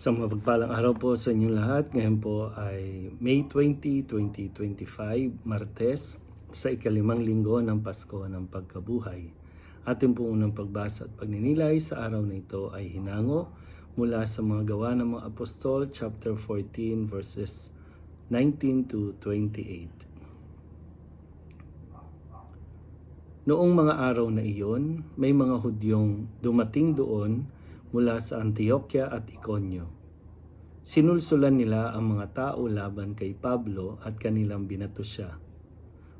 Sa mapagpalang araw po sa inyong lahat, ngayon po ay May 20, 2025, Martes, sa ikalimang linggo ng Pasko ng Pagkabuhay. Ating po unang pagbasa at pagninilay sa araw na ito ay hinango mula sa mga gawa ng mga apostol, chapter 14, verses 19 to 28. Noong mga araw na iyon, may mga Hudyong dumating doon mula sa Antioquia at Iconio. Sinulsulan nila ang mga tao laban kay Pablo at kanilang binato siya.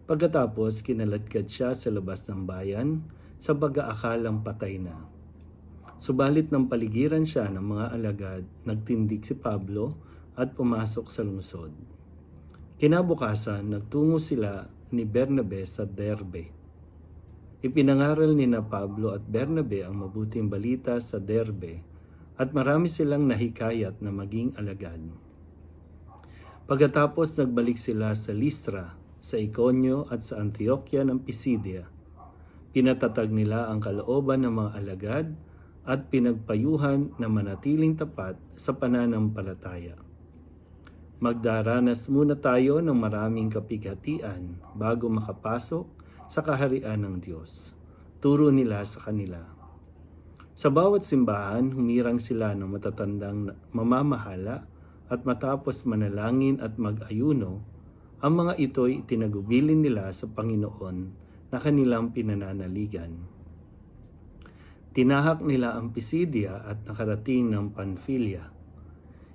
Pagkatapos, kinaladkad siya sa labas ng bayan sa pag-aakalang patay na. Subalit ng paligiran siya ng mga alagad, nagtindig si Pablo at pumasok sa lungsod. Kinabukasan, nagtungo sila ni Bernabe sa Derbe. Ipinangaral ni na Pablo at Bernabe ang mabuting balita sa Derbe at marami silang nahikayat na maging alagad. Pagkatapos nagbalik sila sa Listra, sa Iconio at sa Antioquia ng Pisidia. Pinatatag nila ang kalooban ng mga alagad at pinagpayuhan na manatiling tapat sa pananampalataya. Magdaranas muna tayo ng maraming kapighatian bago makapasok sa kaharian ng Diyos. Turo nila sa kanila. Sa bawat simbahan, humirang sila ng matatandang mamamahala at matapos manalangin at mag-ayuno, ang mga ito'y itinagubilin nila sa Panginoon na kanilang pinananaligan. Tinahak nila ang Pisidia at nakarating ng Panfilia.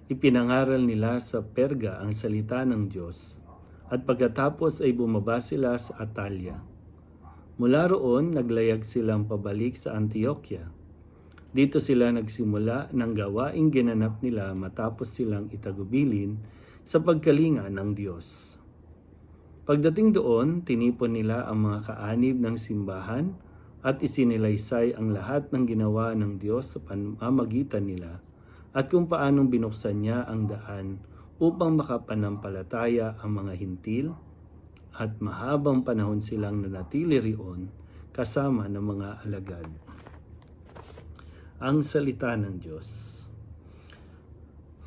Ipinangaral nila sa Perga ang salita ng Diyos at pagkatapos ay bumaba sila sa Atalia. Mula roon, naglayag silang pabalik sa Antioquia. Dito sila nagsimula ng gawaing ginanap nila matapos silang itagubilin sa pagkalinga ng Diyos. Pagdating doon, tinipon nila ang mga kaanib ng simbahan at isinilaysay ang lahat ng ginawa ng Diyos sa pamamagitan nila at kung paanong binuksan niya ang daan upang makapanampalataya ang mga hintil at mahabang panahon silang nanatili riyon kasama ng mga alagad. Ang salita ng Diyos.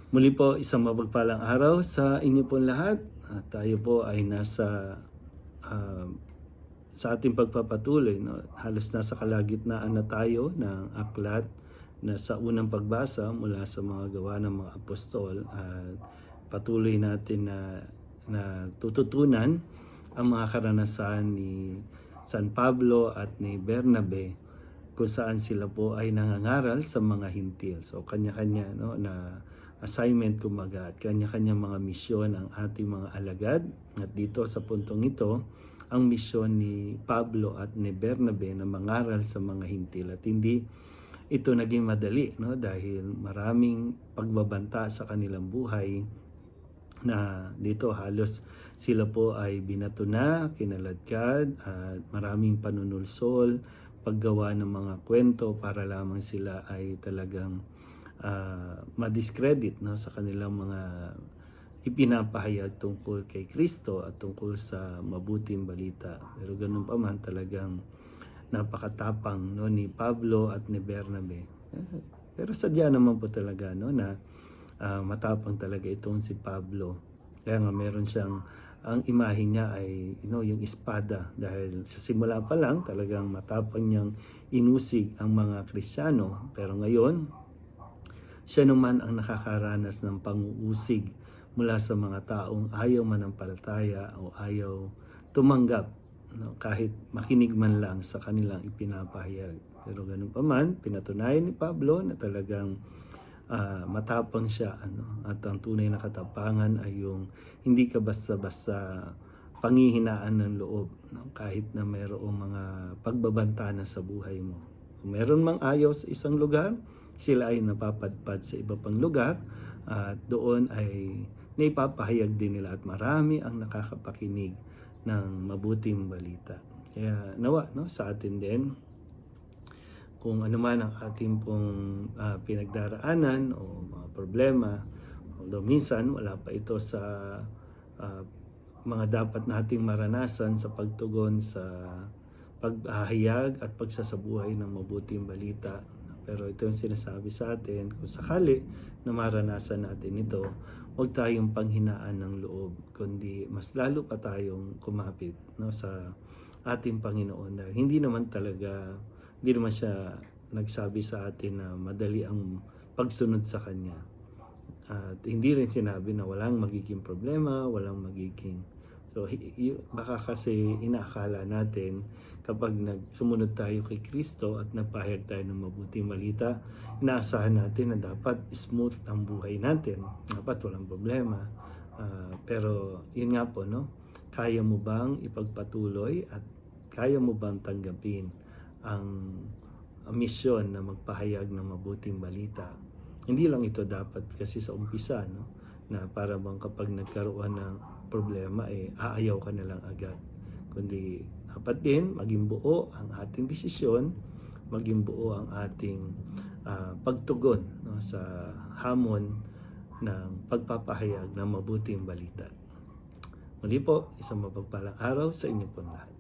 Muli po isang mapagpalang araw sa inyo po lahat. At tayo po ay nasa uh, sa ating pagpapatuloy. No? Halos nasa kalagitnaan na tayo ng aklat na sa unang pagbasa mula sa mga gawa ng mga apostol at patuloy natin na, na tututunan ang mga karanasan ni San Pablo at ni Bernabe kung saan sila po ay nangangaral sa mga hintil. So kanya-kanya no na assignment kumaga at kanya-kanya mga misyon ang ating mga alagad. At dito sa puntong ito, ang misyon ni Pablo at ni Bernabe na mangaral sa mga hintil at hindi ito naging madali no dahil maraming pagbabanta sa kanilang buhay na dito halos sila po ay binato na, kinaladkad at maraming panunulsol, paggawa ng mga kwento para lamang sila ay talagang uh, madiscredit no, sa kanilang mga ipinapahayag tungkol kay Kristo at tungkol sa mabuting balita. Pero ganun pa man talagang napakatapang no, ni Pablo at ni Bernabe. Pero sadya naman po talaga no, na uh, matapang talaga itong si Pablo. Kaya nga meron siyang ang imahe niya ay you know, yung espada dahil sa simula pa lang talagang matapang niyang inusig ang mga Kristiyano. Pero ngayon, siya naman ang nakakaranas ng panguusig mula sa mga taong ayaw manampalataya o ayaw tumanggap no, kahit makinig man lang sa kanilang ipinapahayag. Pero ganun pa man, pinatunayan ni Pablo na talagang uh, matapang siya ano at ang tunay na katapangan ay yung hindi ka basta-basta panghihinaan ng loob no? kahit na mayroong mga pagbabanta na sa buhay mo kung meron mang ayaw sa isang lugar sila ay napapadpad sa iba pang lugar at doon ay naipapahayag din nila at marami ang nakakapakinig ng mabuting balita kaya nawa no sa atin din kung ano man ang ating pong uh, pinagdaraanan o mga problema. Although minsan wala pa ito sa uh, mga dapat nating maranasan sa pagtugon sa paghahayag at pagsasabuhay ng mabuting balita. Pero ito yung sinasabi sa atin, kung sakali na maranasan natin ito, huwag tayong panghinaan ng loob, kundi mas lalo pa tayong kumapit no, sa ating Panginoon. Dahil hindi naman talaga, hindi naman siya nagsabi sa atin na madali ang pagsunod sa Kanya. At hindi rin sinabi na walang magiging problema, walang magiging... So, baka kasi inaakala natin kapag nagsumunod tayo kay Kristo at nagpahayag tayo ng mabuting malita, inaasahan natin na dapat smooth ang buhay natin. Dapat walang problema. Ah, pero yun nga po, no? Kaya mo bang ipagpatuloy at kaya mo bang tanggapin ang misyon na magpahayag ng mabuting balita. Hindi lang ito dapat kasi sa umpisa, no? na para bang kapag nagkaroon ng problema, eh, aayaw ka na lang agad. Kundi dapat din maging buo ang ating desisyon, maging buo ang ating ah, pagtugon no? sa hamon ng pagpapahayag ng mabuting balita. Muli po, isang mapagpalang araw sa inyo po lahat.